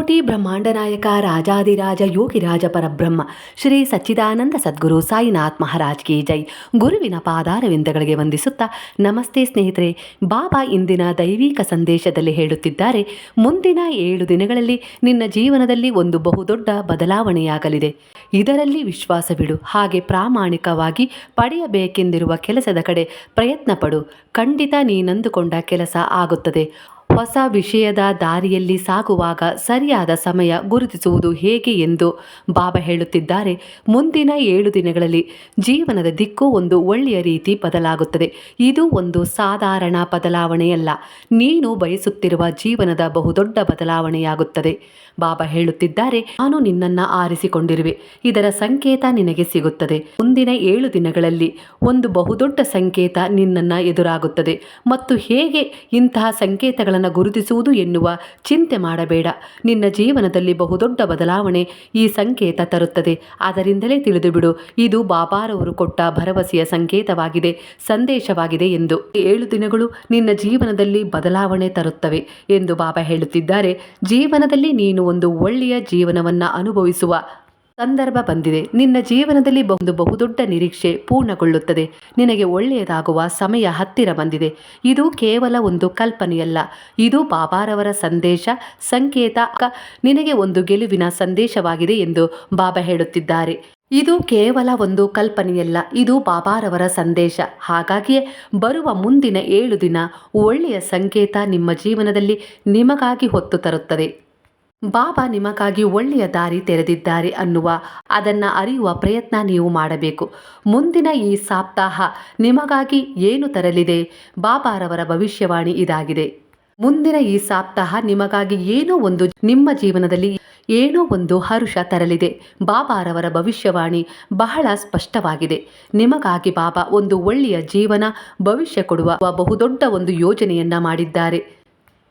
ಕೋಟಿ ಬ್ರಹ್ಮಾಂಡ ನಾಯಕ ರಾಜಾದಿರಾಜ ಯೋಗಿರಾಜ ಪರಬ್ರಹ್ಮ, ಶ್ರೀ ಸಚ್ಚಿದಾನಂದ ಸದ್ಗುರು ಸಾಯಿನಾಥ್ ಮಹಾರಾಜ್ ಕಿ ಜೈ. ಗುರುವಿನ ಪಾದಾರವಿಂದಗಳಿಗೆ ವಂದಿಸುತ್ತಾ ನಮಸ್ತೆ ಸ್ನೇಹಿತರೆ, ಬಾಬಾ ಇಂದಿನ ದೈವಿಕ ಸಂದೇಶದಲ್ಲಿ ಹೇಳುತ್ತಿದ್ದಾರೆ, ಮುಂದಿನ ಏಳು ದಿನಗಳಲ್ಲಿ ನಿನ್ನ ಜೀವನದಲ್ಲಿ ಒಂದು ಬಹುದೊಡ್ಡ ಬದಲಾವಣೆಯಾಗಲಿದೆ. ಇದರಲ್ಲಿ ವಿಶ್ವಾಸವಿಡು, ಹಾಗೆ ಪ್ರಾಮಾಣಿಕವಾಗಿ ಪಡೆಯಬೇಕೆಂದಿರುವ ಕೆಲಸದ ಕಡೆ ಪ್ರಯತ್ನ ಪಡು ಖಂಡಿತ ನೀನಂದುಕೊಂಡ ಕೆಲಸ ಆಗುತ್ತದೆ. ಹೊಸ ವಿಷಯದ ದಾರಿಯಲ್ಲಿ ಸಾಗುವಾಗ ಸರಿಯಾದ ಸಮಯ ಗುರುತಿಸುವುದು ಹೇಗೆ ಎಂದು ಬಾಬಾ ಹೇಳುತ್ತಿದ್ದಾರೆ. ಮುಂದಿನ ಏಳು ದಿನಗಳಲ್ಲಿ ಜೀವನದ ದಿಕ್ಕು ಒಂದು ಒಳ್ಳೆಯ ರೀತಿ ಬದಲಾಗುತ್ತದೆ. ಇದು ಒಂದು ಸಾಧಾರಣ ಬದಲಾವಣೆಯಲ್ಲ. ನೀನು ಬಯಸುತ್ತಿರುವ ಜೀವನದ ಬಹುದೊಡ್ಡ ಬದಲಾವಣೆಯಾಗುತ್ತದೆ. ಬಾಬಾ ಹೇಳುತ್ತಿದ್ದಾರೆ, ನಾನು ನಿನ್ನನ್ನು ಆರಿಸಿಕೊಂಡಿರುವೆ. ಇದರ ಸಂಕೇತ ನಿನಗೆ ಸಿಗುತ್ತದೆ. ಮುಂದಿನ ಏಳು ದಿನಗಳಲ್ಲಿ ಒಂದು ಬಹುದೊಡ್ಡ ಸಂಕೇತ ನಿನ್ನನ್ನು ಎದುರಾಗುತ್ತದೆ. ಮತ್ತು ಹೇಗೆ ಇಂತಹ ಸಂಕೇತಗಳನ್ನು ಗುರುತಿಸುವುದು ಎನ್ನುವ ಚಿಂತೆ ಮಾಡಬೇಡ. ನಿನ್ನ ಜೀವನದಲ್ಲಿ ಬಹುದೊಡ್ಡ ಬದಲಾವಣೆ ಈ ಸಂಕೇತ ತರುತ್ತದೆ. ಅದರಿಂದಲೇ ತಿಳಿದುಬಿಡು, ಇದು ಬಾಬಾರವರು ಕೊಟ್ಟ ಭರವಸೆಯ ಸಂಕೇತವಾಗಿದೆ, ಸಂದೇಶವಾಗಿದೆ ಎಂದು. ಏಳು ದಿನಗಳು ನಿನ್ನ ಜೀವನದಲ್ಲಿ ಬದಲಾವಣೆ ತರುತ್ತವೆ ಎಂದು ಬಾಬಾ ಹೇಳುತ್ತಿದ್ದಾರೆ. ಜೀವನದಲ್ಲಿ ನೀನು ಒಂದು ಒಳ್ಳೆಯ ಜೀವನವನ್ನು ಅನುಭವಿಸುವ ಸಂದರ್ಭ ಬಂದಿದೆ. ನಿನ್ನ ಜೀವನದಲ್ಲಿ ಒಂದು ಬಹುದೊಡ್ಡ ನಿರೀಕ್ಷೆ ಪೂರ್ಣಗೊಳ್ಳುತ್ತದೆ. ನಿನಗೆ ಒಳ್ಳೆಯದಾಗುವ ಸಮಯ ಹತ್ತಿರ ಬಂದಿದೆ. ಇದು ಕೇವಲ ಒಂದು ಕಲ್ಪನೆಯಲ್ಲ. ಇದು ಬಾಬಾರವರ ಸಂದೇಶ, ಸಂಕೇತ. ನಿನಗೆ ಒಂದು ಗೆಲುವಿನ ಸಂದೇಶವಾಗಿದೆ ಎಂದು ಬಾಬಾ ಹೇಳುತ್ತಿದ್ದಾರೆ. ಇದು ಕೇವಲ ಒಂದು ಕಲ್ಪನೆಯಲ್ಲ. ಇದು ಬಾಬಾರವರ ಸಂದೇಶ. ಹಾಗಾಗಿಯೇ ಬರುವ ಮುಂದಿನ ಏಳು ದಿನ ಒಳ್ಳೆಯ ಸಂಕೇತ ನಿಮ್ಮ ಜೀವನದಲ್ಲಿ ನಿಮಗಾಗಿ ಹೊತ್ತು ತರುತ್ತದೆ. ಬಾಬಾ ನಿಮಗಾಗಿ ಒಳ್ಳೆಯ ದಾರಿ ತೆರೆದಿದ್ದಾರೆ ಅನ್ನುವ ಅದನ್ನು ಅರಿಯುವ ಪ್ರಯತ್ನ ನೀವು ಮಾಡಬೇಕು. ಮುಂದಿನ ಈ ಸಪ್ತಾಹ ನಿಮಗಾಗಿ ಏನು ತರಲಿದೆ? ಬಾಬಾರವರ ಭವಿಷ್ಯವಾಣಿ ಇದಾಗಿದೆ. ಮುಂದಿನ ಈ ಸಪ್ತಾಹ ನಿಮಗಾಗಿ ಏನೋ ಒಂದು ನಿಮ್ಮ ಜೀವನದಲ್ಲಿ ಏನೋ ಒಂದು ಹರುಷ ತರಲಿದೆ. ಬಾಬಾರವರ ಭವಿಷ್ಯವಾಣಿ ಬಹಳ ಸ್ಪಷ್ಟವಾಗಿದೆ. ನಿಮಗಾಗಿ ಬಾಬಾ ಒಂದು ಒಳ್ಳೆಯ ಜೀವನ, ಭವಿಷ್ಯ ಕೊಡುವ ಬಹುದೊಡ್ಡ ಒಂದು ಯೋಜನೆಯನ್ನ ಮಾಡಿದ್ದಾರೆ.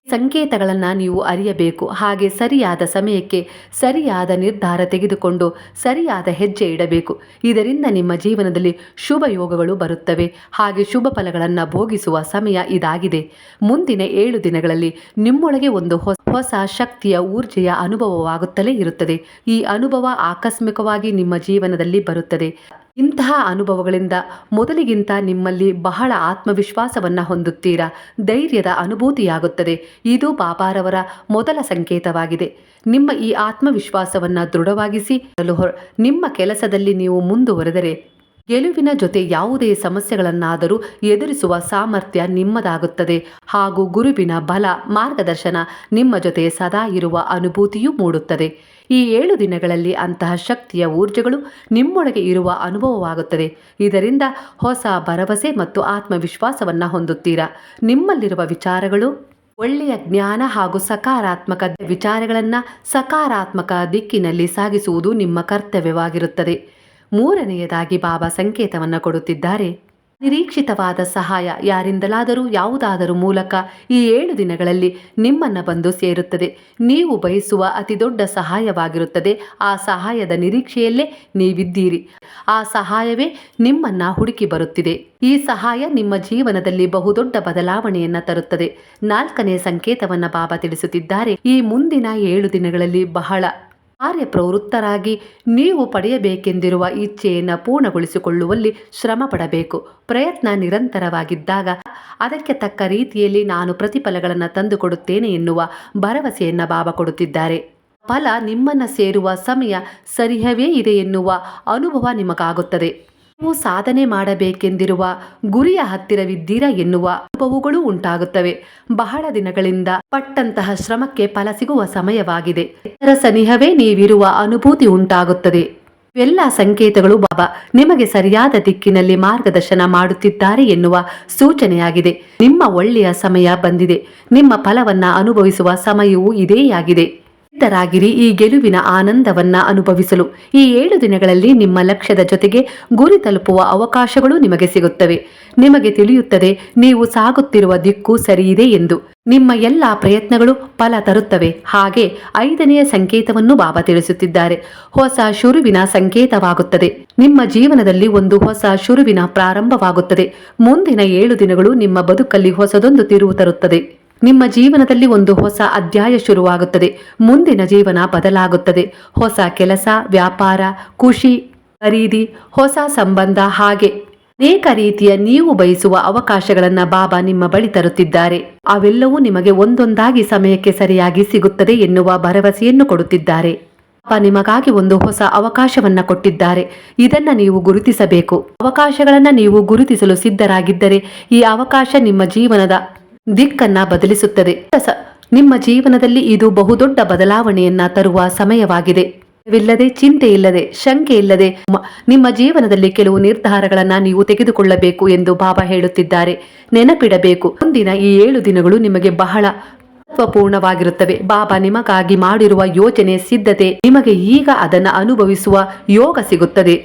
ಸಂಕೇತಗಳನ್ನು ನೀವು ಅರಿಯಬೇಕು. ಹಾಗೆ ಸರಿಯಾದ ಸಮಯಕ್ಕೆ ಸರಿಯಾದ ನಿರ್ಧಾರ ತೆಗೆದುಕೊಂಡು ಸರಿಯಾದ ಹೆಜ್ಜೆ ಇಡಬೇಕು. ಇದರಿಂದ ನಿಮ್ಮ ಜೀವನದಲ್ಲಿ ಶುಭ ಯೋಗಗಳು ಬರುತ್ತವೆ. ಹಾಗೆ ಶುಭ ಫಲಗಳನ್ನು ಭೋಗಿಸುವ ಸಮಯ ಇದಾಗಿದೆ. ಮುಂದಿನ ಏಳು ದಿನಗಳಲ್ಲಿ ನಿಮ್ಮೊಳಗೆ ಒಂದು ಹೊಸ ಶಕ್ತಿಯ, ಊರ್ಜೆಯ ಅನುಭವವಾಗುತ್ತಲೇ ಇರುತ್ತದೆ. ಈ ಅನುಭವ ಆಕಸ್ಮಿಕವಾಗಿ ನಿಮ್ಮ ಜೀವನದಲ್ಲಿ ಬರುತ್ತದೆ. ಇಂತಹ ಅನುಭವಗಳಿಂದ ಮೊದಲಿಗಿಂತ ನಿಮ್ಮಲ್ಲಿ ಬಹಳ ಆತ್ಮವಿಶ್ವಾಸವನ್ನು ಹೊಂದುತ್ತೀರಾ? ಧೈರ್ಯದ ಅನುಭೂತಿಯಾಗುತ್ತದೆ. ಇದು ಬಾಬಾರವರ ಮೊದಲ ಸಂಕೇತವಾಗಿದೆ. ನಿಮ್ಮ ಈ ಆತ್ಮವಿಶ್ವಾಸವನ್ನು ದೃಢವಾಗಿಸಿ, ನಿಮ್ಮ ಕೆಲಸದಲ್ಲಿ ನೀವು ಮುಂದುವರೆದರೆ ಗೆಲುವಿನ ಜೊತೆ ಯಾವುದೇ ಸಮಸ್ಯೆಗಳನ್ನಾದರೂ ಎದುರಿಸುವ ಸಾಮರ್ಥ್ಯ ನಿಮ್ಮದಾಗುತ್ತದೆ. ಹಾಗೂ ಗುರುವಿನ ಬಲ, ಮಾರ್ಗದರ್ಶನ ನಿಮ್ಮ ಜೊತೆ ಸದಾ ಇರುವ ಅನುಭೂತಿಯೂ ಮೂಡುತ್ತದೆ. ಈ ಏಳು ದಿನಗಳಲ್ಲಿ ಅಂತಹ ಶಕ್ತಿಯ ಊರ್ಜೆಗಳು ನಿಮ್ಮೊಳಗೆ ಇರುವ ಅನುಭವವಾಗುತ್ತದೆ. ಇದರಿಂದ ಹೊಸ ಭರವಸೆ ಮತ್ತು ಆತ್ಮವಿಶ್ವಾಸವನ್ನು ಹೊಂದುತ್ತೀರಾ? ನಿಮ್ಮಲ್ಲಿರುವ ವಿಚಾರಗಳು, ಒಳ್ಳೆಯ ಜ್ಞಾನ ಹಾಗೂ ಸಕಾರಾತ್ಮಕ ವಿಚಾರಗಳನ್ನು ಸಕಾರಾತ್ಮಕ ದಿಕ್ಕಿನಲ್ಲಿ ಸಾಗಿಸುವುದು ನಿಮ್ಮ ಕರ್ತವ್ಯವಾಗಿರುತ್ತದೆ. ಮೂರನೆಯದಾಗಿ ಬಾಬಾ ಸಂಕೇತವನ್ನು ಕೊಡುತ್ತಿದ್ದಾರೆ. ನಿರೀಕ್ಷಿತವಾದ ಸಹಾಯ ಯಾರಿಂದಲಾದರೂ ಯಾವುದಾದರೂ ಮೂಲಕ ಈ ಏಳು ದಿನಗಳಲ್ಲಿ ನಿಮ್ಮನ್ನು ಬಂದು ಸೇರುತ್ತದೆ. ನೀವು ಬಯಸುವ ಅತಿ ದೊಡ್ಡ ಸಹಾಯವಾಗಿರುತ್ತದೆ. ಆ ಸಹಾಯದ ನಿರೀಕ್ಷೆಯಲ್ಲೇ ನೀವಿದ್ದೀರಿ. ಆ ಸಹಾಯವೇ ನಿಮ್ಮನ್ನು ಹುಡುಕಿ ಬರುತ್ತಿದೆ. ಈ ಸಹಾಯ ನಿಮ್ಮ ಜೀವನದಲ್ಲಿ ಬಹುದೊಡ್ಡ ಬದಲಾವಣೆಯನ್ನು ತರುತ್ತದೆ. ನಾಲ್ಕನೇ ಸಂಕೇತವನ್ನ ಬಾಬಾ ತಿಳಿಸುತ್ತಿದ್ದಾರೆ. ಈ ಮುಂದಿನ ಏಳು ದಿನಗಳಲ್ಲಿ ಬಹಳ ಕಾರ್ಯಪ್ರವೃತ್ತರಾಗಿ ನೀವು ಪಡೆಯಬೇಕೆಂದಿರುವ ಇಚ್ಛೆಯನ್ನು ಪೂರ್ಣಗೊಳಿಸಿಕೊಳ್ಳುವಲ್ಲಿ ಶ್ರಮ ಪಡಬೇಕು ಪ್ರಯತ್ನ ನಿರಂತರವಾಗಿದ್ದಾಗ ಅದಕ್ಕೆ ತಕ್ಕ ರೀತಿಯಲ್ಲಿ ನಾನು ಪ್ರತಿಫಲಗಳನ್ನು ತಂದುಕೊಡುತ್ತೇನೆ ಎನ್ನುವ ಭರವಸೆಯನ್ನು ಬಾಬಾ ಕೊಡುತ್ತಿದ್ದಾರೆ. ಫಲ ನಿಮ್ಮನ್ನು ಸೇರುವ ಸಮಯ ಸರಿಯವೇ ಇದೆ ಎನ್ನುವ ಅನುಭವ ನಿಮಗಾಗುತ್ತದೆ. ನೀವು ಸಾಧನೆ ಮಾಡಬೇಕೆಂದಿರುವ ಗುರಿಯ ಹತ್ತಿರವಿದ್ದೀರಾ ಎನ್ನುವ ಅನುಭವಗಳು ಉಂಟಾಗುತ್ತವೆ. ಬಹಳ ದಿನಗಳಿಂದ ಪಟ್ಟಂತಹ ಶ್ರಮಕ್ಕೆ ಫಲ ಸಿಗುವ ಸಮಯವಾಗಿದೆ. ಇದರ ಸನಿಹವೇ ನೀವಿರುವ ಅನುಭೂತಿ ಉಂಟಾಗುತ್ತದೆ. ಎಲ್ಲ ಸಂಕೇತಗಳು ಬಾಬಾ ನಿಮಗೆ ಸರಿಯಾದ ದಿಕ್ಕಿನಲ್ಲಿ ಮಾರ್ಗದರ್ಶನ ಮಾಡುತ್ತಿದ್ದಾರೆ ಎನ್ನುವ ಸೂಚನೆಯಾಗಿದೆ. ನಿಮ್ಮ ಒಳ್ಳೆಯ ಸಮಯ ಬಂದಿದೆ. ನಿಮ್ಮ ಫಲವನ್ನ ಅನುಭವಿಸುವ ಸಮಯವೂ ಇದೇ ಆಗಿದೆ ಸಿದ್ಧರಾಗಿರಿ ಈ ಗೆಲುವಿನ ಆನಂದವನ್ನ ಅನುಭವಿಸಲು. ಈ ಏಳು ದಿನಗಳಲ್ಲಿ ನಿಮ್ಮ ಲಕ್ಷ್ಯದ ಜೊತೆಗೆ ಗುರಿ ತಲುಪುವ ಅವಕಾಶಗಳು ನಿಮಗೆ ಸಿಗುತ್ತವೆ. ನಿಮಗೆ ತಿಳಿಯುತ್ತದೆ, ನೀವು ಸಾಗುತ್ತಿರುವ ದಿಕ್ಕು ಸರಿಯಿದೆ ಎಂದು. ನಿಮ್ಮ ಎಲ್ಲ ಪ್ರಯತ್ನಗಳು ಫಲ ತರುತ್ತವೆ. ಹಾಗೆ ಐದನೆಯ ಸಂಕೇತವನ್ನು ಬಾಬಾ ತಿಳಿಸುತ್ತಿದ್ದಾರೆ. ಹೊಸ ಶುರುವಿನ ಸಂಕೇತವಾಗುತ್ತದೆ. ನಿಮ್ಮ ಜೀವನದಲ್ಲಿ ಒಂದು ಹೊಸ ಶುರುವಿನ ಪ್ರಾರಂಭವಾಗುತ್ತದೆ. ಮುಂದಿನ ಏಳು ದಿನಗಳು ನಿಮ್ಮ ಬದುಕಲ್ಲಿ ಹೊಸದೊಂದು ತಿರುವು ತರುತ್ತದೆ. ನಿಮ್ಮ ಜೀವನದಲ್ಲಿ ಒಂದು ಹೊಸ ಅಧ್ಯಾಯ ಶುರುವಾಗುತ್ತದೆ. ಮುಂದಿನ ಜೀವನ ಬದಲಾಗುತ್ತದೆ. ಹೊಸ ಕೆಲಸ, ವ್ಯಾಪಾರ ಖುಷಿ ಖರೀದಿ, ಹೊಸ ಸಂಬಂಧ ಹಾಗೆ. ಅನೇಕ ರೀತಿಯ ನೀವು ಬಯಸುವ ಅವಕಾಶಗಳನ್ನು ಬಾಬಾ ನಿಮ್ಮ ಬಳಿ ತರುತ್ತಿದ್ದಾರೆ. ಅವೆಲ್ಲವೂ ನಿಮಗೆ ಒಂದೊಂದಾಗಿ ಸಮಯಕ್ಕೆ ಸರಿಯಾಗಿ ಸಿಗುತ್ತದೆ ಎನ್ನುವ ಭರವಸೆಯನ್ನು ಕೊಡುತ್ತಿದ್ದಾರೆ. ಬಾಬಾ ನಿಮಗಾಗಿ ಒಂದು ಹೊಸ ಅವಕಾಶವನ್ನ ಕೊಟ್ಟಿದ್ದಾರೆ. ಇದನ್ನ ನೀವು ಗುರುತಿಸಬೇಕು. ಅವಕಾಶಗಳನ್ನ ನೀವು ಗುರುತಿಸಲು ಸಿದ್ಧರಾಗಿದ್ದರೆ ಈ ಅವಕಾಶ ನಿಮ್ಮ ಜೀವನದ ದಿಕ್ಕನ್ನ ಬದಲಿಸುತ್ತದೆ. ನಿಮ್ಮ ಜೀವನದಲ್ಲಿ ಇದು ಬಹುದೊಡ್ಡ ಬದಲಾವಣೆಯನ್ನ ತರುವ ಸಮಯವಾಗಿದೆ. ವಿಲ್ಲದೆ ಚಿಂತೆ ಇಲ್ಲದೆ, ಶಂಕೆ ಇಲ್ಲದೆ ನಿಮ್ಮ ಜೀವನದಲ್ಲಿ ಕೆಲವು ನಿರ್ಧಾರಗಳನ್ನ ನೀವು ತೆಗೆದುಕೊಳ್ಳಬೇಕು ಎಂದು ಬಾಬಾ ಹೇಳುತ್ತಿದ್ದಾರೆ. ನೆನಪಿಡಬೇಕು, ಮುಂದಿನ ಈ ಏಳು ದಿನಗಳು ನಿಮಗೆ ಬಹಳ ಮಹತ್ವಪೂರ್ಣವಾಗಿರುತ್ತವೆ. ಬಾಬಾ ನಿಮಗಾಗಿ ಮಾಡಿರುವ ಯೋಜನೆ ಸಿದ್ಧತೆ ನಿಮಗೆ ಈಗ ಅದನ್ನು ಅನುಭವಿಸುವ ಯೋಗ ಸಿಗುತ್ತದೆ.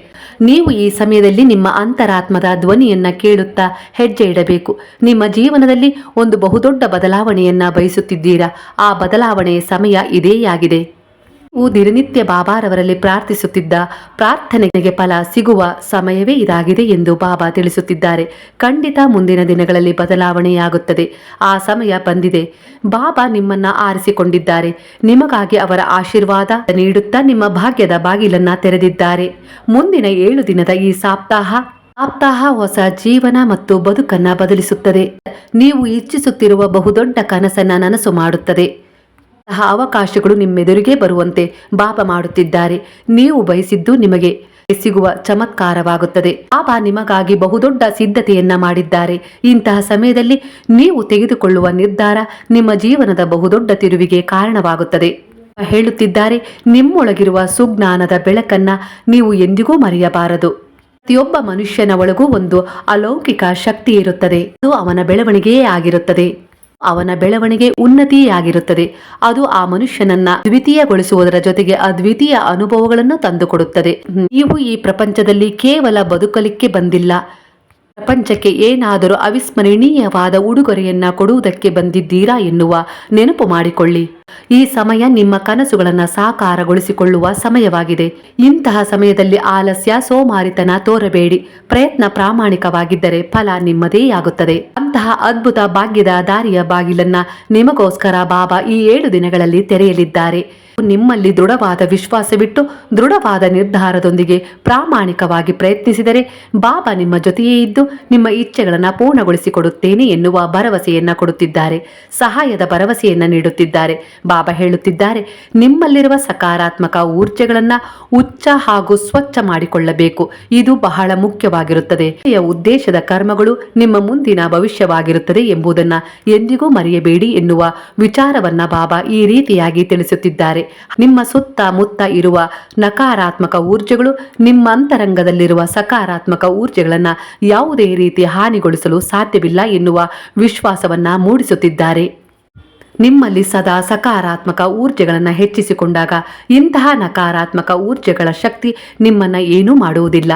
ನೀವು ಈ ಸಮಯದಲ್ಲಿ ನಿಮ್ಮ ಅಂತರಾತ್ಮದ ಧ್ವನಿಯನ್ನ ಕೇಳುತ್ತಾ ಹೆಜ್ಜೆ ಇಡಬೇಕು. ನಿಮ್ಮ ಜೀವನದಲ್ಲಿ ಒಂದು ಬಹುದೊಡ್ಡ ಬದಲಾವಣೆಯನ್ನ ಬಯಸುತ್ತಿದ್ದೀರಾ. ಆ ಬದಲಾವಣೆಯ ಸಮಯ ಇದೇ ಆಗಿದೆ. ನೀವು ದಿನನಿತ್ಯ ಬಾಬಾರವರಲ್ಲಿ ಪ್ರಾರ್ಥಿಸುತ್ತಿದ್ದ ಪ್ರಾರ್ಥನೆಗೆ ಫಲ ಸಿಗುವ ಸಮಯವೇ ಇದಾಗಿದೆ ಎಂದು ಬಾಬಾ ತಿಳಿಸುತ್ತಿದ್ದಾರೆ. ಖಂಡಿತ ಮುಂದಿನ ದಿನಗಳಲ್ಲಿ ಬದಲಾವಣೆಯಾಗುತ್ತದೆ. ಆ ಸಮಯ ಬಂದಿದೆ. ಬಾಬಾ ನಿಮ್ಮನ್ನ ಆರಿಸಿಕೊಂಡಿದ್ದಾರೆ. ನಿಮಗಾಗಿ ಅವರ ಆಶೀರ್ವಾದ ನೀಡುತ್ತಾ ನಿಮ್ಮ ಭಾಗ್ಯದ ಬಾಗಿಲನ್ನ ತೆರೆದಿದ್ದಾರೆ. ಮುಂದಿನ ಏಳು ದಿನದ ಈ ಸಪ್ತಾಹ ಸಪ್ತಾಹ ಹೊಸ ಜೀವನ ಮತ್ತು ಬದುಕನ್ನ ಬದಲಿಸುತ್ತದೆ. ನೀವು ಇಚ್ಛಿಸುತ್ತಿರುವ ಬಹುದೊಡ್ಡ ಕನಸನ್ನ ನನಸು ಮಾಡುತ್ತದೆ. ಅವಕಾಶಗಳು ನಿಮ್ಮೆದುರಿಗೆ ಬರುವಂತೆ ಬಾಬಾ ಮಾಡುತ್ತಿದ್ದಾರೆ. ನೀವು ಬಯಸಿದ್ದು ನಿಮಗೆ ಸಿಗುವ ಚಮತ್ಕಾರವಾಗುತ್ತದೆ. ಬಾಬಾ ನಿಮಗಾಗಿ ಬಹುದೊಡ್ಡ ಸಿದ್ಧತೆಯನ್ನ ಮಾಡಿದ್ದಾರೆ. ಇಂತಹ ಸಮಯದಲ್ಲಿ ನೀವು ತೆಗೆದುಕೊಳ್ಳುವ ನಿರ್ಧಾರ ನಿಮ್ಮ ಜೀವನದ ಬಹುದೊಡ್ಡ ತಿರುವಿಗೆ ಕಾರಣವಾಗುತ್ತದೆ. ಹೇಳುತ್ತಿದ್ದಾರೆ, ನಿಮ್ಮೊಳಗಿರುವ ಸುಜ್ಞಾನದ ಬೆಳಕನ್ನ ನೀವು ಎಂದಿಗೂ ಮರೆಯಬಾರದು. ಪ್ರತಿಯೊಬ್ಬ ಮನುಷ್ಯನ ಒಳಗೂ ಒಂದು ಅಲೌಕಿಕ ಶಕ್ತಿ ಇರುತ್ತದೆ. ಅದು ಅವನ ಬೆಳವಣಿಗೆಯೇ ಆಗಿರುತ್ತದೆ. ಅವನ ಬೆಳವಣಿಗೆ ಉನ್ನತಿಯಾಗಿರುತ್ತದೆ. ಅದು ಆ ಮನುಷ್ಯನನ್ನ ದ್ವಿತೀಯಗೊಳಿಸುವುದರ ಜೊತೆಗೆ ಅದ್ವಿತೀಯ ಅನುಭವಗಳನ್ನು ತಂದುಕೊಡುತ್ತದೆ. ನೀವು ಈ ಪ್ರಪಂಚದಲ್ಲಿ ಕೇವಲ ಬದುಕಲಿಕ್ಕೆ ಬಂದಿಲ್ಲ. ಪ್ರಪಂಚಕ್ಕೆ ಏನಾದರೂ ಅವಿಸ್ಮರಣೀಯವಾದ ಉಡುಗೊರೆಯನ್ನ ಕೊಡುವುದಕ್ಕೆ ಬಂದಿದ್ದೀರಾ ಎನ್ನುವ ನೆನಪು ಮಾಡಿಕೊಳ್ಳಿ. ಈ ಸಮಯ ನಿಮ್ಮ ಕನಸುಗಳನ್ನ ಸಾಕಾರಗೊಳಿಸಿಕೊಳ್ಳುವ ಸಮಯವಾಗಿದೆ. ಇಂತಹ ಸಮಯದಲ್ಲಿ ಆಲಸ್ಯ, ಸೋಮಾರಿತನ ತೋರಬೇಡಿ. ಪ್ರಯತ್ನ ಪ್ರಾಮಾಣಿಕವಾಗಿದ್ದರೆ ಫಲ ನಿಮ್ಮದೇ ಆಗುತ್ತದೆ. ಅಂತಹ ಅದ್ಭುತ ಭಾಗ್ಯದ ದಾರಿಯ ಬಾಗಿಲನ್ನ ನಿಮಗೋಸ್ಕರ ಬಾಬಾ ಈ ಏಳು ದಿನಗಳಲ್ಲಿ ತೆರೆಯಲಿದ್ದಾರೆ. ನಿಮ್ಮಲ್ಲಿ ದೃಢವಾದ ವಿಶ್ವಾಸವಿಟ್ಟು ದೃಢವಾದ ನಿರ್ಧಾರದೊಂದಿಗೆ ಪ್ರಾಮಾಣಿಕವಾಗಿ ಪ್ರಯತ್ನಿಸಿದರೆ ಬಾಬಾ ನಿಮ್ಮ ಜೊತೆಯೇ ಇದ್ದು ನಿಮ್ಮ ಇಚ್ಛೆಗಳನ್ನು ಪೂರ್ಣಗೊಳಿಸಿಕೊಡುತ್ತೇನೆ ಎನ್ನುವ ಭರವಸೆಯನ್ನ ಕೊಡುತ್ತಿದ್ದಾರೆ. ಸಹಾಯದ ಭರವಸೆಯನ್ನ ನೀಡುತ್ತಿದ್ದಾರೆ. ಬಾಬಾ ಹೇಳುತ್ತಿದ್ದಾರೆ, ನಿಮ್ಮಲ್ಲಿರುವ ಸಕಾರಾತ್ಮಕ ಊರ್ಜೆಗಳನ್ನ ಉಚ್ಚ ಹಾಗೂ ಸ್ವಚ್ಛ ಮಾಡಿಕೊಳ್ಳಬೇಕು. ಇದು ಬಹಳ ಮುಖ್ಯವಾಗಿರುತ್ತದೆ. ಉದ್ದೇಶದ ಕರ್ಮಗಳು ನಿಮ್ಮ ಮುಂದಿನ ಭವಿಷ್ಯವಾಗಿರುತ್ತದೆ ಎಂಬುದನ್ನ ಎಂದಿಗೂ ಮರೆಯಬೇಡಿ ಎನ್ನುವ ವಿಚಾರವನ್ನ ಬಾಬಾ ಈ ರೀತಿಯಾಗಿ ತಿಳಿಸುತ್ತಿದ್ದಾರೆ. ನಿಮ್ಮ ಸುತ್ತ ಮುತ್ತ ಇರುವ ನಕಾರಾತ್ಮಕ ಊರ್ಜೆಗಳು ನಿಮ್ಮ ಅಂತರಂಗದಲ್ಲಿರುವ ಸಕಾರಾತ್ಮಕ ಊರ್ಜೆಗಳನ್ನ ಯಾವುದೇ ರೀತಿ ಹಾನಿಗೊಳಿಸಲು ಸಾಧ್ಯವಿಲ್ಲ ಎನ್ನುವ ವಿಶ್ವಾಸವನ್ನ ಮೂಡಿಸುತ್ತಿದ್ದಾರೆ. ನಿಮ್ಮಲ್ಲಿ ಸದಾ ಸಕಾರಾತ್ಮಕ ಊರ್ಜೆಗಳನ್ನು ಹೆಚ್ಚಿಸಿಕೊಂಡಾಗ ಇಂತಹ ನಕಾರಾತ್ಮಕ ಊರ್ಜೆಗಳ ಶಕ್ತಿ ನಿಮ್ಮನ್ನ ಏನೂ ಮಾಡುವುದಿಲ್ಲ.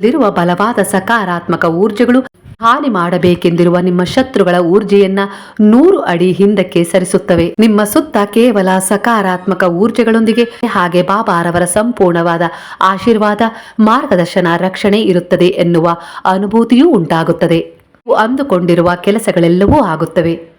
ಇರುವ ಬಲವಾದ ಸಕಾರಾತ್ಮಕ ಊರ್ಜೆಗಳು ಹಾನಿ ಮಾಡಬೇಕೆಂದಿರುವ ನಿಮ್ಮ ಶತ್ರುಗಳ ಊರ್ಜೆಯನ್ನ ನೂರು ಅಡಿ ಹಿಂದಕ್ಕೆ ಸರಿಸುತ್ತವೆ. ನಿಮ್ಮ ಸುತ್ತ ಕೇವಲ ಸಕಾರಾತ್ಮಕ ಊರ್ಜೆಗಳೊಂದಿಗೆ ಹಾಗೆ ಬಾಬಾರವರ ಸಂಪೂರ್ಣವಾದ ಆಶೀರ್ವಾದ, ಮಾರ್ಗದರ್ಶನ, ರಕ್ಷಣೆ ಇರುತ್ತದೆ ಎನ್ನುವ ಅನುಭೂತಿಯೂ ಉಂಟಾಗುತ್ತದೆ. ಅಂದುಕೊಂಡಿರುವ ಕೆಲಸಗಳೆಲ್ಲವೂ ಆಗುತ್ತವೆ.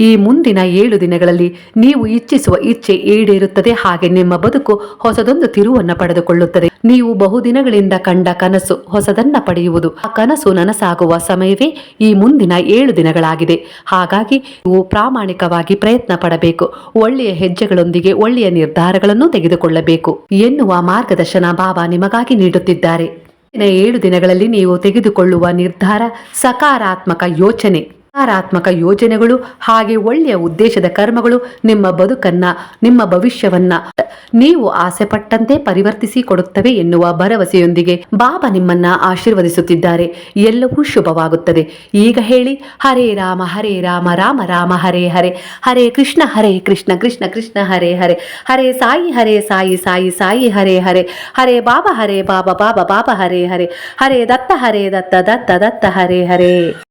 ಈ ಮುಂದಿನ ಏಳು ದಿನಗಳಲ್ಲಿ ನೀವು ಇಚ್ಛಿಸುವ ಇಚ್ಛೆ ಈಡೇರುತ್ತದೆ. ಹಾಗೆ ನಿಮ್ಮ ಬದುಕು ಹೊಸದೊಂದು ತಿರುವನ್ನು ಪಡೆದುಕೊಳ್ಳುತ್ತದೆ. ನೀವು ಬಹುದಿನಗಳಿಂದ ಕಂಡ ಕನಸು ಹೊಸದನ್ನ ಪಡೆಯುವುದು. ಆ ಕನಸು ನನಸಾಗುವ ಸಮಯವೇ ಈ ಮುಂದಿನ ಏಳು ದಿನಗಳಾಗಿದೆ. ಹಾಗಾಗಿ ನೀವು ಪ್ರಾಮಾಣಿಕವಾಗಿ ಪ್ರಯತ್ನ ಪಡಬೇಕು. ಒಳ್ಳೆಯ ಹೆಜ್ಜೆಗಳೊಂದಿಗೆ ಒಳ್ಳೆಯ ನಿರ್ಧಾರಗಳನ್ನು ತೆಗೆದುಕೊಳ್ಳಬೇಕು. ಎನ್ನುವ ಮಾರ್ಗದರ್ಶನ ಬಾಬಾ ನಿಮಗಾಗಿ ನೀಡುತ್ತಿದ್ದಾರೆ. ಏಳು ದಿನಗಳಲ್ಲಿ ನೀವು ತೆಗೆದುಕೊಳ್ಳುವ ನಿರ್ಧಾರ ಸಕಾರಾತ್ಮಕ ಯೋಚನೆ. ಸಕಾರಾತ್ಮಕ ಯೋಜನೆಗಳು ಹಾಗೆ ಒಳ್ಳೆಯ ಉದ್ದೇಶದ ಕರ್ಮಗಳು ನಿಮ್ಮ ಬದುಕನ್ನ, ನಿಮ್ಮ ಭವಿಷ್ಯವನ್ನ ನೀವು ಆಸೆ ಪಟ್ಟಂತೆ ಪರಿವರ್ತಿಸಿ ಕೊಡುತ್ತವೆ ಎನ್ನುವ ಭರವಸೆಯೊಂದಿಗೆ ಬಾಬಾ ನಿಮ್ಮನ್ನ ಆಶೀರ್ವದಿಸುತ್ತಿದ್ದಾರೆ. ಎಲ್ಲವೂ ಶುಭವಾಗುತ್ತದೆ. ಈಗ ಹೇಳಿ, ಹರೇ ರಾಮ ಹರೇ ರಾಮ ರಾಮ ರಾಮ, ಹರೇ ಹರೇ ಹರೇ ಕೃಷ್ಣ ಹರೇ ಕೃಷ್ಣ ಕೃಷ್ಣ ಕೃಷ್ಣ, ಹರೇ ಹರೇ ಹರೇ ಸಾಯಿ ಹರೇ ಸಾಯಿ ಸಾಯಿ ಸಾಯಿ, ಹರೇ ಹರೇ ಹರೇ ಬಾಬಾ ಹರೇ ಬಾಬಾ ಬಾಬಾ ಬಾಬಾ, ಹರೇ ಹರೇ ಹರೇ ದತ್ತ ಹರೇ ದತ್ತ ದತ್ತ ದತ್ತ, ಹರೇ ಹರೇ.